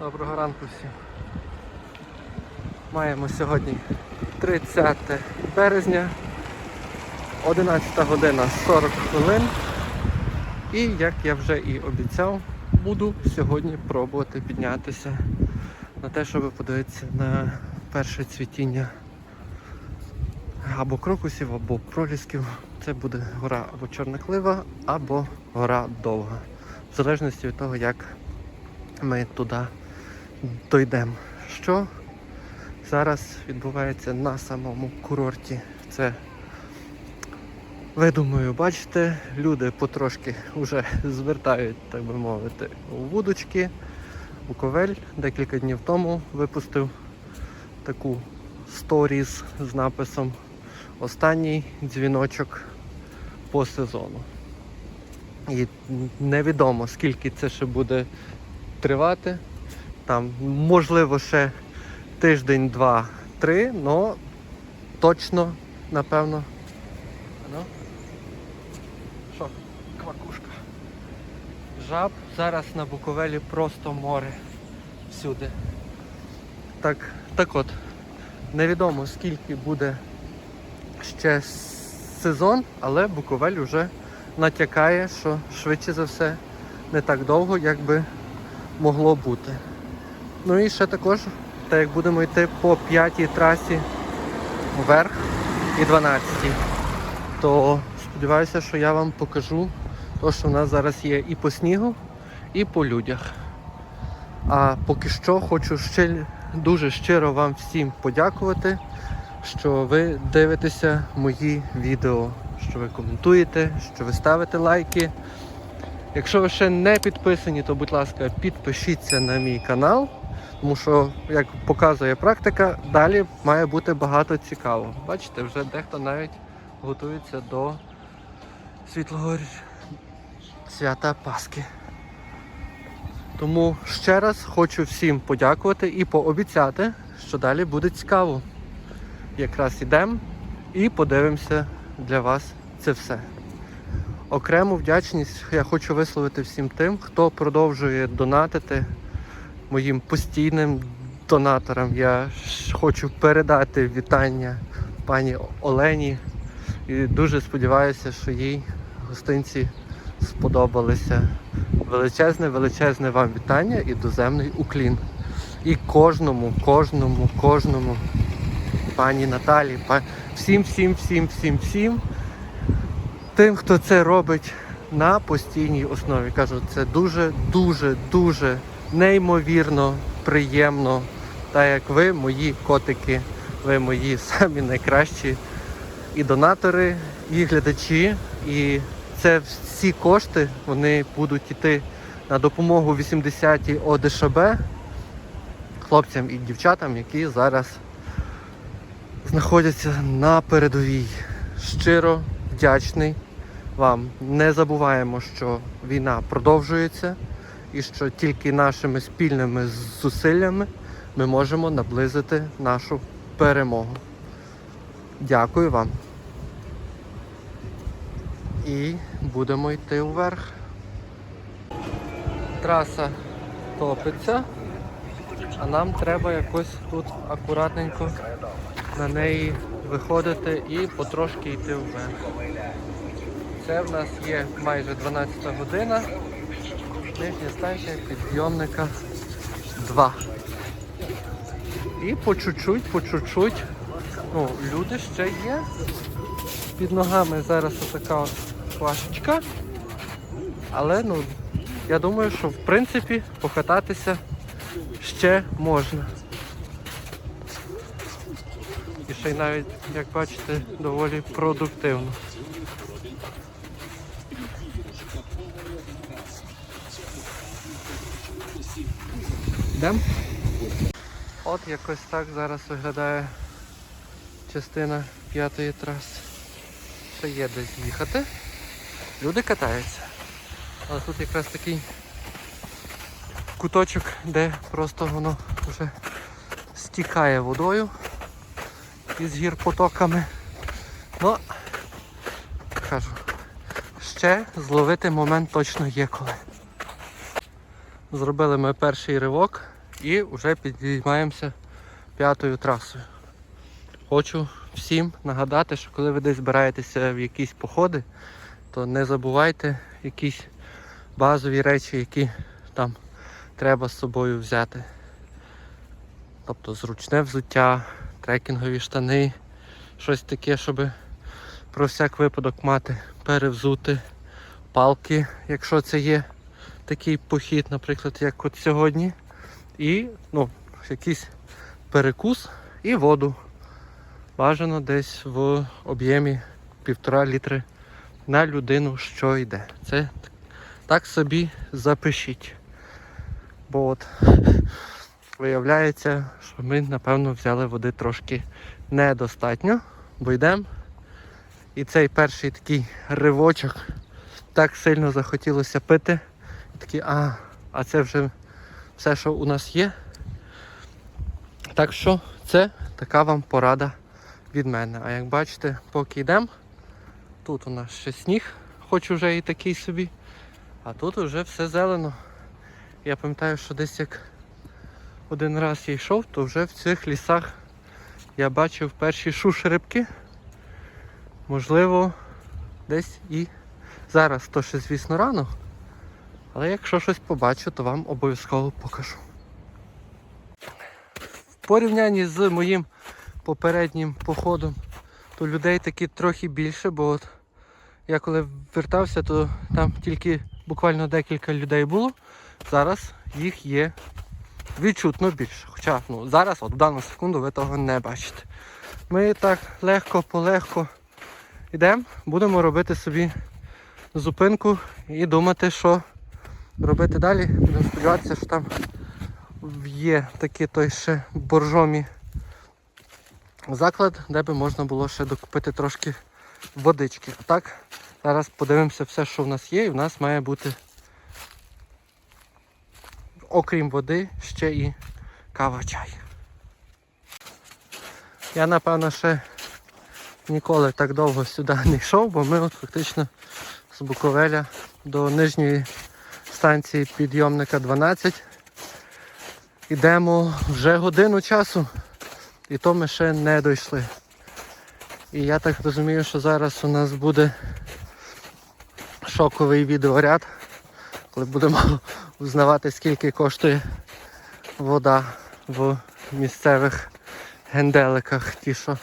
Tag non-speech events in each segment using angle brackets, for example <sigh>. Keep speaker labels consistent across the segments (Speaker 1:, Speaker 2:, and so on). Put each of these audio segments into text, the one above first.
Speaker 1: Доброго ранку всім. Маємо сьогодні 30 березня, 11 година 40 хвилин. І як я вже і обіцяв, буду сьогодні пробувати піднятися на те, щоб подивитися на перше цвітіння або крокусів, або пролісків. Це буде гора або Чорноклива, або гора Довга. В залежності від того, як ми туди дойдемо. Що зараз відбувається на самому курорті? Це ви думаю, бачите, люди потрошки вже звертають, так би мовити, вудочки. Буковель декілька днів тому випустив таку сторіз з написом Останній дзвіночок по сезону. І невідомо скільки це ще буде тривати. Там, можливо, ще тиждень, два, три, але точно, напевно. Ну? Що, квакушка. Жаб зараз на Буковелі просто море всюди. Так, так от, невідомо скільки буде ще сезон, але Буковель вже натякає, що швидше за все не так довго, як би могло бути. Ну і ще також, так як будемо йти по п'ятій трасі вверх і 12, то сподіваюся, що я вам покажу те, що в нас зараз є і по снігу, і по людях. А поки що хочу ще дуже щиро вам всім подякувати, що ви дивитеся мої відео, що ви коментуєте, що ви ставите лайки. Якщо ви ще не підписані, то будь ласка, підпишіться на мій канал, тому що, як показує практика, далі має бути багато цікавого. Бачите, вже дехто навіть готується до світлого свята Пасхи. Тому ще раз хочу всім подякувати і пообіцяти, що далі буде цікаво. Якраз ідемо і подивимося для вас це все. Окрему вдячність я хочу висловити всім тим, хто продовжує донатити моїм постійним донаторам. Я хочу передати вітання пані Олені і дуже сподіваюся, що їй гостинці сподобалися. Величезне, величезне вам вітання і доземний уклін. І кожному, кожному, кожному, пані Наталі, па... всім, всім, всім, всім, всім тим, хто це робить на постійній основі. Кажу, це дуже, дуже, дуже неймовірно приємно. Так як ви, мої котики, ви мої самі найкращі і донатори, і глядачі. І це всі кошти вони будуть йти на допомогу 80-й ОДШБ хлопцям і дівчатам, які зараз знаходяться на передовій. Щиро вдячний вам. Не забуваємо, що війна продовжується і що тільки нашими спільними зусиллями ми можемо наблизити нашу перемогу. Дякую вам. І будемо йти вверх. Траса топиться, а нам треба якось тут акуратненько на неї виходити і потрошки йти вверх. Це в нас є майже 12 година. Нижня станція підйомника 2. І по чуть-чуть, по чуть-чуть. Ну, люди ще є. Під ногами зараз отака от флашечка. Але ну, я думаю, що в принципі покататися ще можна. І ще й навіть, як бачите, доволі продуктивно. Йдем? От якось так зараз виглядає частина п'ятої траси. Ще є десь їхати. Люди катаються. Але тут якраз такий куточок, де просто воно вже стікає водою із гір потоками. Ну, кажу, ще зловити момент точно є коли. Зробили ми перший ривок і вже підіймаємося п'ятою трасою. Хочу всім нагадати, що коли ви десь збираєтеся в якісь походи, то не забувайте якісь базові речі, які там треба з собою взяти. Тобто зручне взуття, трекінгові штани, щось таке, щоб про всяк випадок мати, перевзути палки, якщо це є такий похід, наприклад, як от сьогодні. І ну, якийсь перекус і воду. Бажано десь в об'ємі півтора літри на людину, що йде. Це так собі запишіть. Бо от виявляється, що ми, напевно, взяли води трошки недостатньо, бо йдемо. І цей перший такий ривочок так сильно захотілося пити. І такий, а, а це вже все, що у нас є. Так що це така вам порада від мене. А як бачите, поки йдемо, тут у нас ще сніг, хоч уже і такий собі, а тут уже все зелено. Я пам'ятаю, що десь як один раз я йшов, то вже в цих лісах я бачив перші шушерибки. Можливо, десь і зараз, то ще, звісно, рано. Але якщо щось побачу, то вам обов'язково покажу. В порівнянні з моїм попереднім походом, то людей таки трохи більше, бо от я коли вертався, то там тільки буквально декілька людей було. Зараз їх є відчутно більше. Хоча ну, зараз, от в дану секунду, ви того не бачите. Ми так легко, полегко йдемо, будемо робити собі зупинку і думати, що робити далі. Будемо сподіватися, що там є такий той ще боржомі заклад, де би можна було ще докупити трошки водички. А так, зараз подивимося все, що в нас є, і в нас має бути, окрім води, ще і кава чай. Я напевно ще ніколи так довго сюди не йшов, бо ми от фактично з Буковеля до нижньої станції підйомника 12 йдемо вже годину часу, і то ми ще не дійшли. І я так розумію, що зараз у нас буде шоковий відеоряд, коли будемо <laughs> узнавати, скільки коштує вода в місцевих генделиках, ті, що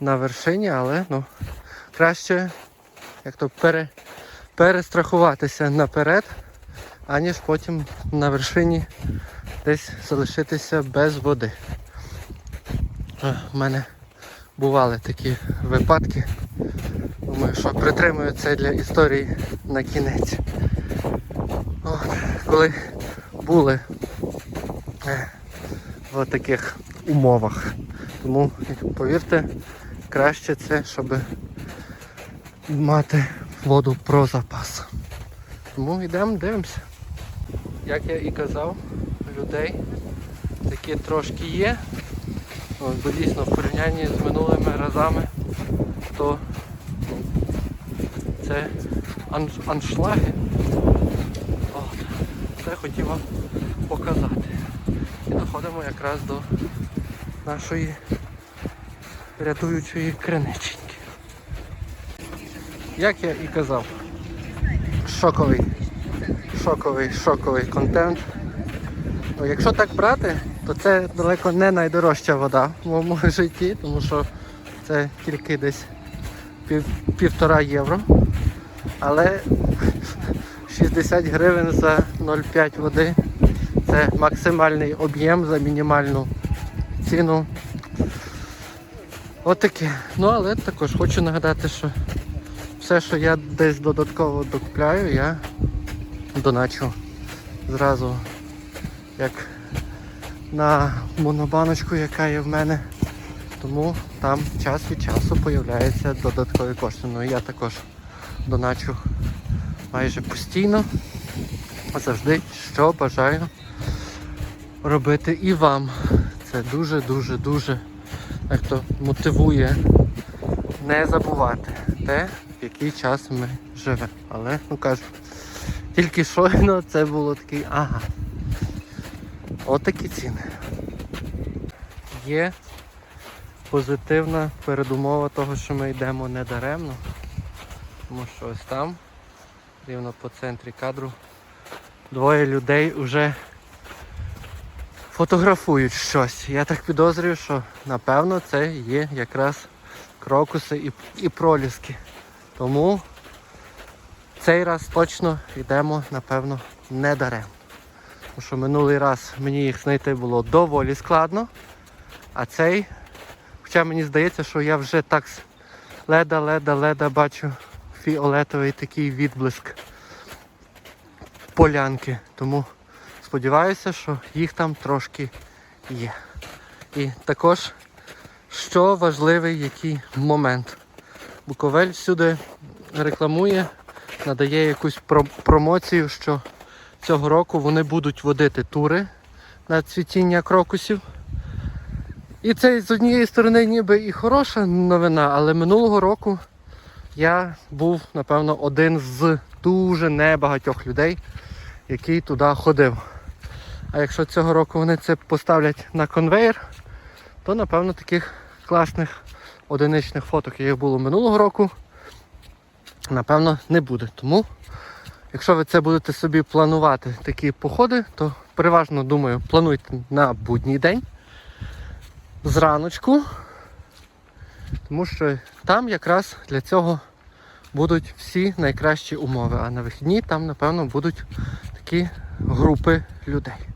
Speaker 1: на вершині, але ну, краще як то пере, перестрахуватися наперед, аніж потім на вершині десь залишитися без води. У мене бували такі випадки. Думаю, що притримую це для історії на кінець. От, коли були е, в таких умовах. Тому, повірте, краще це, щоб мати воду про запас. Тому йдемо, дивимося. Як я і казав, людей такі трошки є. От, бо дійсно в порівнянні з минулими разами, то це аншлаги. Це хотів вам показати. І доходимо якраз до нашої рятуючої криниченьки. Як я і казав, шоковий, шоковий, шоковий контент. Ну, якщо так брати, то це далеко не найдорожча вода в моєму <laughs> житті, тому що це тільки десь пів, півтора євро. Але <laughs> 60 гривень за 0,5 води це максимальний об'єм за мінімальну ціну. Отаке. Ну але також хочу нагадати, що все, що я десь додатково докупляю, я доначу зразу як на монобаночку, яка є в мене. Тому там час від часу появляються додаткові кошти. Ну і я також доначу майже постійно. Завжди що бажаю робити і вам. Це дуже-дуже дуже як то мотивує не забувати те, в який час ми живемо. Але, ну кажу, тільки щойно це було такий, ага. От ціни. Є позитивна передумова того, що ми йдемо не даремно. Тому що ось там, рівно по центрі кадру, двоє людей вже фотографують щось. Я так підозрюю, що напевно це є якраз крокуси і, і проліски. Тому цей раз точно йдемо, напевно, не даремно. Тому що минулий раз мені їх знайти було доволі складно, а цей, хоча мені здається, що я вже так леда-леда-леда бачу фіолетовий такий відблиск полянки. Тому сподіваюся, що їх там трошки є. І також, що важливий який момент. Буковель всюди рекламує, надає якусь промоцію, що цього року вони будуть водити тури на цвітіння крокусів. І це з однієї сторони ніби і хороша новина, але минулого року я був, напевно, один з дуже небагатьох людей, який туди ходив. А якщо цього року вони це поставлять на конвейер, то напевно таких класних одиничних фоток, як було минулого року, напевно, не буде. Тому, якщо ви це будете собі планувати, такі походи, то переважно думаю, плануйте на будній день зраночку, тому що там якраз для цього будуть всі найкращі умови. А на вихідні там, напевно, будуть такі групи людей.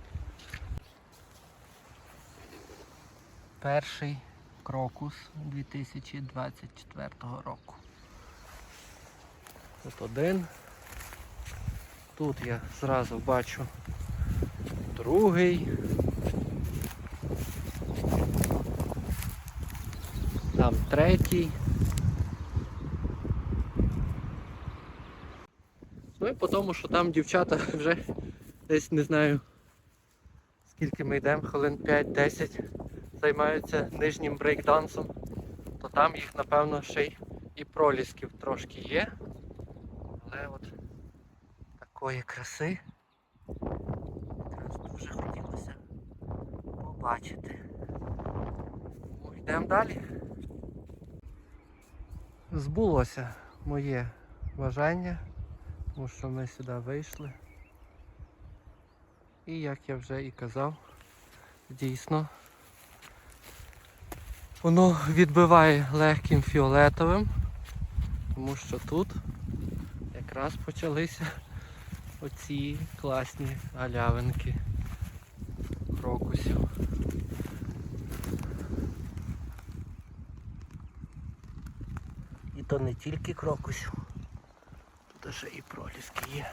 Speaker 1: Перший крокус 2024 року. Тут один. Тут я зразу бачу другий. Там третій. Ну і по тому, що там дівчата <laughs> вже десь не знаю скільки ми йдемо, хвилин 5-10 займаються нижнім брейкдансом, то там їх напевно ще й і пролісків трошки є. Такої краси якраз дуже хотілося побачити. Йдемо далі. Збулося моє бажання, тому що ми сюди вийшли. І як я вже і казав, дійсно воно відбиває легким фіолетовим, тому що тут якраз почалися оці класні галявинки крокусів. І то не тільки крокусів, тут ще і проліски є.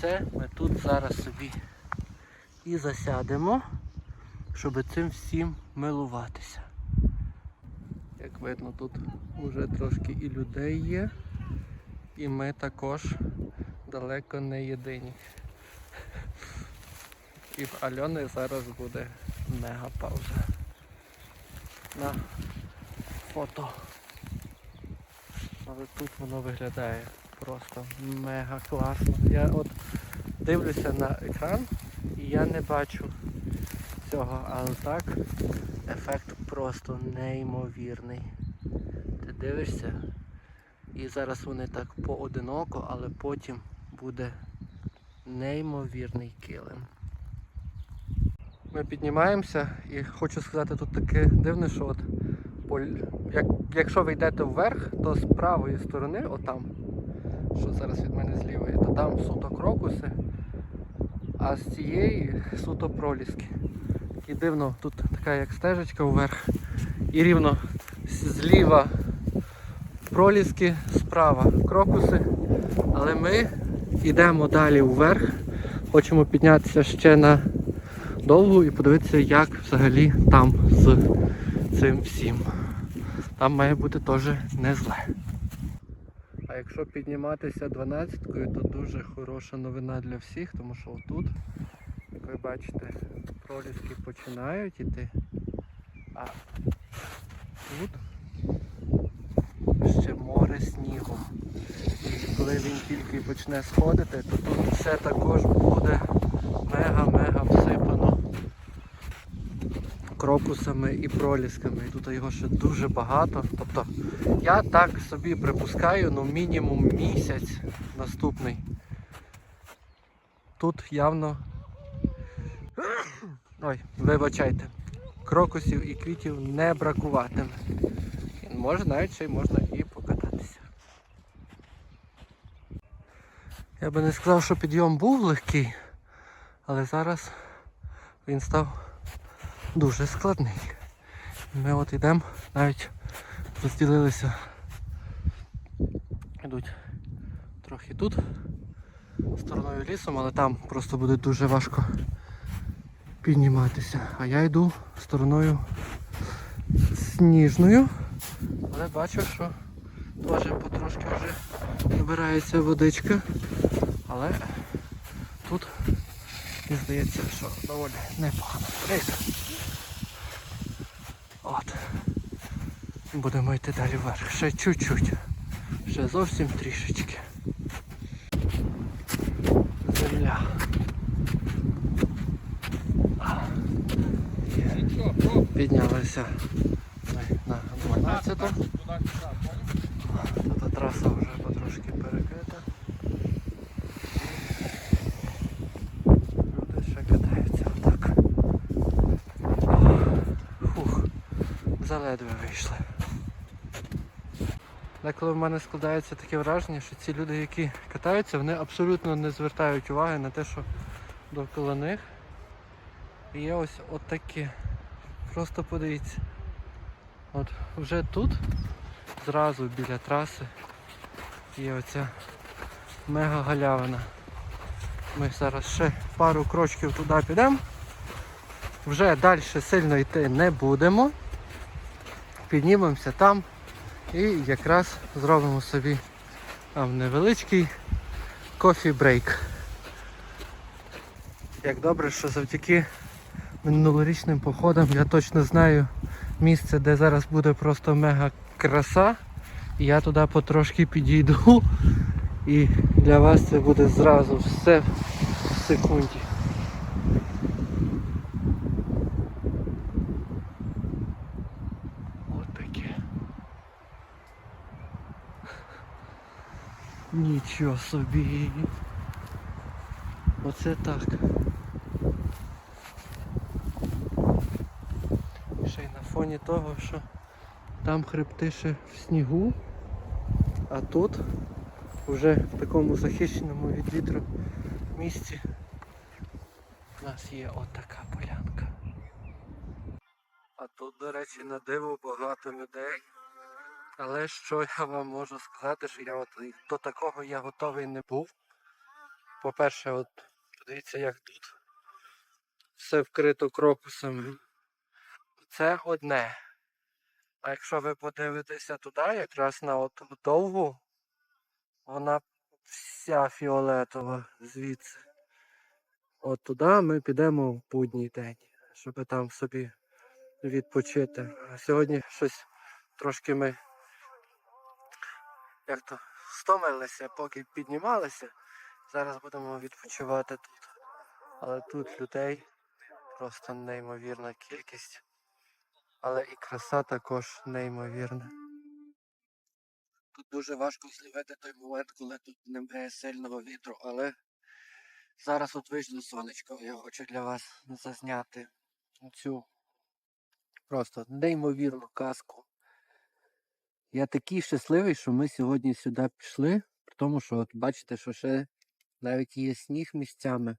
Speaker 1: Це ми тут зараз собі і засядемо, щоб цим всім милуватися. Видно, тут вже трошки і людей є, і ми також далеко не єдині. І в Альони зараз буде мега пауза. На фото. Але тут воно виглядає просто мега класно. Я от дивлюся на екран і я не бачу цього, але так ефект просто неймовірний. Ти дивишся і зараз вони так поодиноко, але потім буде неймовірний килим. Ми піднімаємося і хочу сказати тут таке дивне, що от як, якщо ви йдете вверх, то з правої сторони, отам, що зараз від мене з лівої, то там суто крокуси, а з цієї суто проліски. І дивно, тут така як стежечка вверх. І рівно зліва проліски, справа крокуси. Але ми йдемо далі вверх. Хочемо піднятися ще на довгу і подивитися, як взагалі там з цим всім. Там має бути теж не зле. А якщо підніматися 12-кою, то дуже хороша новина для всіх, тому що отут, ви бачите, проліски починають іти. А тут ще море снігу. І коли він тільки почне сходити, то тут все також буде мега-мега всипано крокусами і пролісками. І тут його ще дуже багато. Тобто я так собі припускаю, ну мінімум місяць наступний. Тут явно. Ой, вибачайте. Крокусів і квітів не бракуватиме. Може навіть ще й можна і покататися. Я би не сказав, що підйом був легкий, але зараз він став дуже складний. Ми от йдемо, навіть розділилися. Йдуть трохи тут, стороною лісом, але там просто буде дуже важко підніматися. А я йду стороною сніжною, але бачу, що теж потрошки вже набирається водичка. Але тут мені здається, що доволі непогано. От. Будемо йти далі вверх. Ще чуть-чуть. Ще зовсім трішечки. Земля. Є. Піднялися на 12. Тут траса вже потрошки перекрита. Люди ще катаються отак. Фух, заледве вийшли. Деколи в мене складається таке враження, що ці люди, які катаються, вони абсолютно не звертають уваги на те, що довкола них є ось отаке. Просто подивіться. От вже тут, зразу біля траси, є оця мега галявина. Ми зараз ще пару крочків туди підемо. Вже далі сильно йти не будемо. Піднімемося там і якраз зробимо собі там невеличкий кофі-брейк. Як добре, що завдяки минулорічним походам я точно знаю місце, де зараз буде просто мега краса. Я туди потрошки підійду. І для вас це буде зразу все в секунді. От таке. Нічого собі. Оце так. Ще й на фоні того, що там хребти ще в снігу, а тут вже в такому захищеному від вітру місці у нас є отака полянка. А тут, до речі, на диво багато людей. Але що я вам можу сказати, що я от до такого я готовий не був. По-перше, от подивіться, як тут все вкрито крокусами. Це одне. А якщо ви подивитеся туди, якраз на довгу, вона вся фіолетова звідси. От туди ми підемо в будній день, щоб там собі відпочити. А сьогодні щось трошки ми як то стомилися, поки піднімалися. Зараз будемо відпочивати тут. Але тут людей просто неймовірна кількість. Але і краса також неймовірна. Тут дуже важко зловити той момент, коли тут немає сильного вітру, але зараз от вийшло сонечко. Я хочу для вас зазняти цю просто неймовірну казку. Я такий щасливий, що ми сьогодні сюди пішли, при тому, що от бачите, що ще навіть є сніг місцями.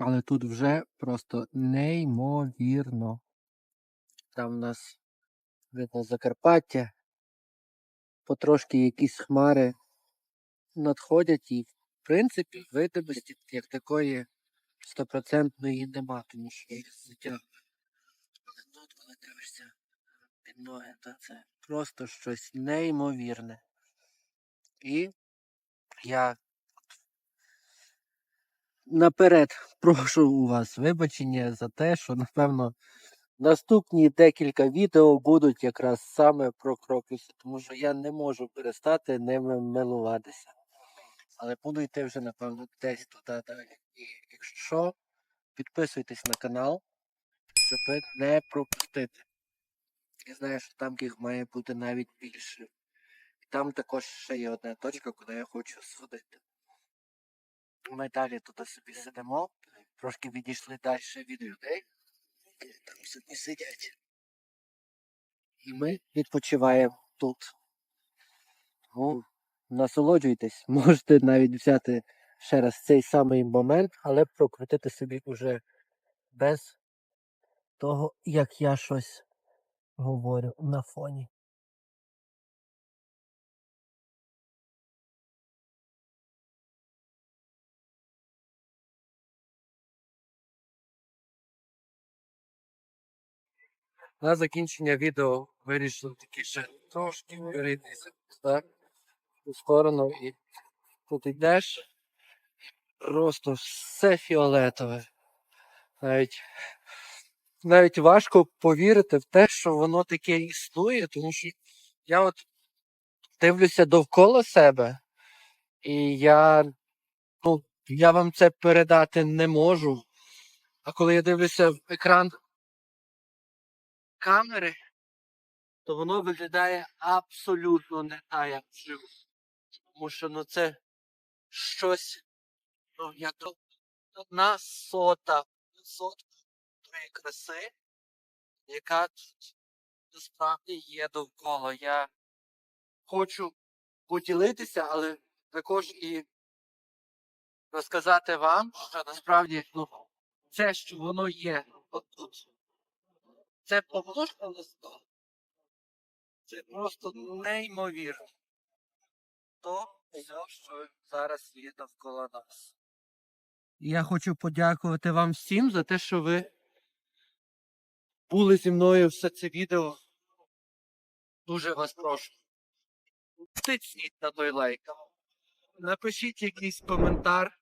Speaker 1: Але тут вже просто неймовірно. Там у нас видно Закарпаття, потрошки якісь хмари надходять і, в принципі, видимості як такої стопроцентної нема, тому що їх затягує. Але тут, коли дивишся під ноги, то це просто щось неймовірне. І я наперед прошу у вас вибачення за те, що, напевно,
Speaker 2: Наступні декілька відео будуть якраз саме про крокуси, тому що я не можу перестати ними милуватися. Але буду йти вже, напевно, десь туди далі. І якщо підписуйтесь на канал, щоб не пропустити. Я знаю, що там їх має бути навіть більше. І там також ще є одна точка, куди я хочу сходити. Ми далі тут собі сидимо, трошки відійшли далі від людей. Які Там собі сидять. І ми відпочиваємо тут. Ну, насолоджуйтесь, <laughs> можете навіть взяти ще раз цей самий момент, але прокрутити собі уже без того, як я щось говорю на фоні.
Speaker 1: На закінчення відео вирішив таки ще трошки перейдися так, у і тут йдеш. Просто все фіолетове. Навіть, навіть важко повірити в те, що воно таке існує, тому що я от дивлюся довкола себе, і я, ну, я вам це передати не можу. А коли я дивлюся в екран камери, то воно виглядає абсолютно не так, як вживу. Тому що ну це щось, ну як одна сота, сотка тої краси, яка тут насправді є довкола. Я хочу поділитися, але також і розказати вам, що насправді ну, це, що воно є отут. Це помножка на 100. Це просто неймовірно. То все, що зараз є навколо нас. Я хочу подякувати вам всім за те, що ви були зі мною все це відео. Дуже вас прошу. Тисніть на той лайк. Напишіть якийсь коментар.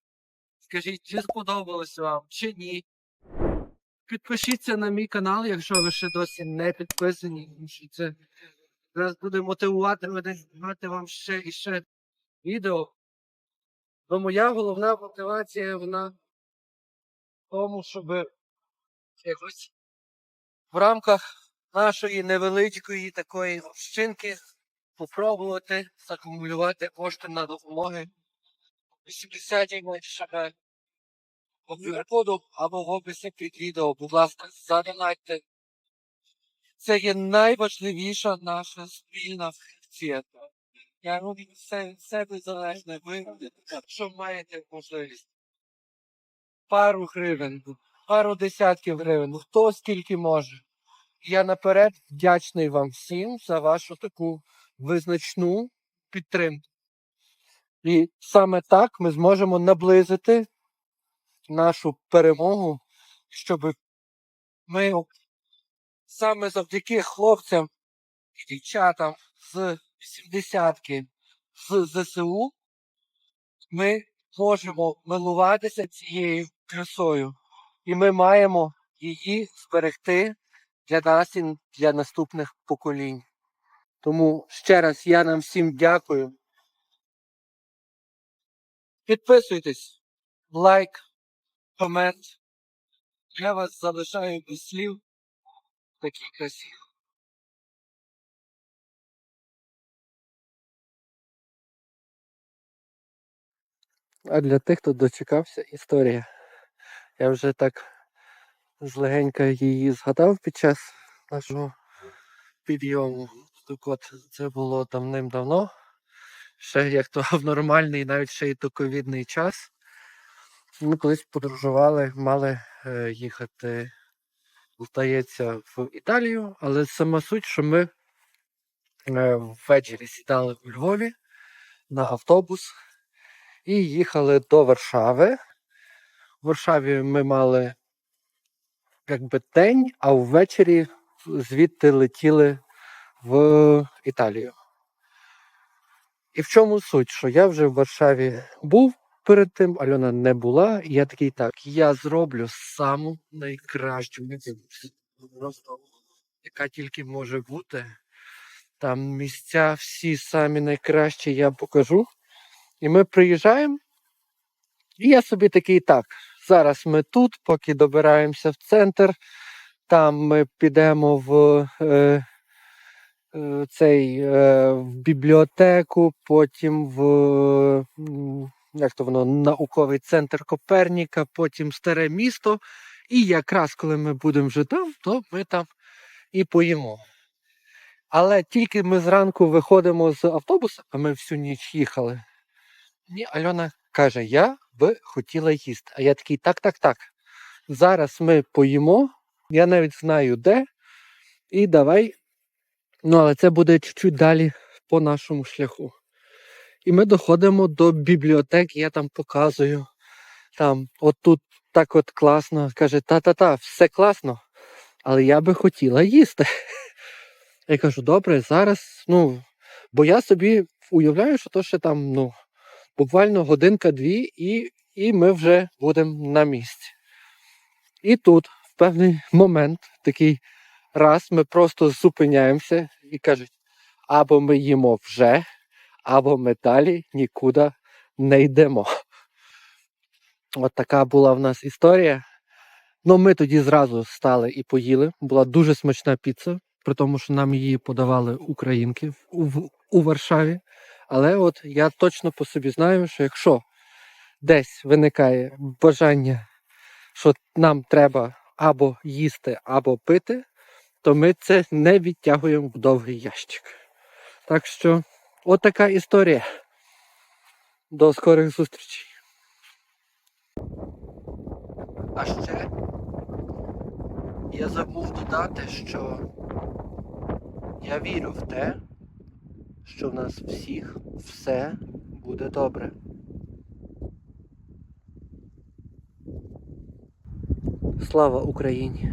Speaker 1: Скажіть, чи сподобалось вам, чи ні. Підпишіться на мій канал, якщо ви ще досі не підписані, тому що це зараз буде мотивувати мене знімати вам ще і ще відео. Бо моя головна мотивація вона в тому, щоб якось в рамках нашої невеличкої такої общинки попробувати закумулювати кошти на допомоги 80-й щоб QR-коду або в описі під відео, будь ласка, задонайте. Це є найважливіша наша спільна функція. Я роблю все від себе залежне. Ви, якщо маєте можливість. Пару гривень, пару десятків гривень, хто скільки може. Я наперед вдячний вам всім за вашу таку визначну підтримку. І саме так ми зможемо наблизити нашу перемогу, щоб ми саме завдяки хлопцям і дівчатам з 80-ки з ЗСУ ми можемо милуватися цією красою. І ми маємо її зберегти для нас і для наступних поколінь. Тому ще раз я нам всім дякую. Підписуйтесь, лайк, комент. Я вас залишаю без слів в такій красі. А для тих, хто дочекався, історія. Я вже так злегенька її згадав під час нашого підйому. Так от це було давним-давно. Ще як то <laughs> в нормальний, навіть ще й до ковідний час. Ми колись подорожували, мали е, їхати, здається, в Італію, але сама суть, що ми е, ввечері сідали в Львові на автобус і їхали до Варшави. В Варшаві ми мали якби день, а ввечері звідти летіли в Італію. І в чому суть? Що я вже в Варшаві був перед тим, Альона не була, і я такий так, я зроблю саму найкращу
Speaker 2: просто
Speaker 1: яка тільки може бути. Там місця всі самі найкращі я покажу. І ми приїжджаємо. І я собі такий так. Зараз ми тут, поки добираємося в центр. Там ми підемо в е, е, цей е, в бібліотеку, потім в як то воно, науковий центр Коперніка, потім старе місто. І якраз коли ми будемо вже там, то ми там і поїмо. Але тільки ми зранку виходимо з автобуса, а ми всю ніч їхали. Мені Альона каже: Я би хотіла їсти. А я такий, так, так, так. Зараз ми поїмо, я навіть знаю де. І давай. Ну, але це буде чуть-чуть далі по нашому шляху. І ми доходимо до бібліотеки, я там показую. Там, от тут так от класно. Каже, та-та-та, все класно. Але я би хотіла їсти. <laughs> Я кажу, добре, зараз, ну, бо я собі уявляю, що то ще там, ну, буквально годинка-дві, і, і ми вже будемо на місці. І тут, в певний момент, такий раз ми просто зупиняємося і кажуть, або ми їмо вже, або ми далі нікуди не йдемо. От така була в нас історія. Ну, ми тоді зразу стали і поїли. Була дуже смачна піца, при тому, що нам її подавали українки у, у Варшаві. Але от я точно по собі знаю, що якщо десь виникає бажання, що нам треба або їсти, або пити, то ми це не відтягуємо в довгий ящик. Так що, от така історія. До скорих зустрічей. А ще я забув додати, що я вірю в те, що в нас всіх все буде добре. Слава Україні!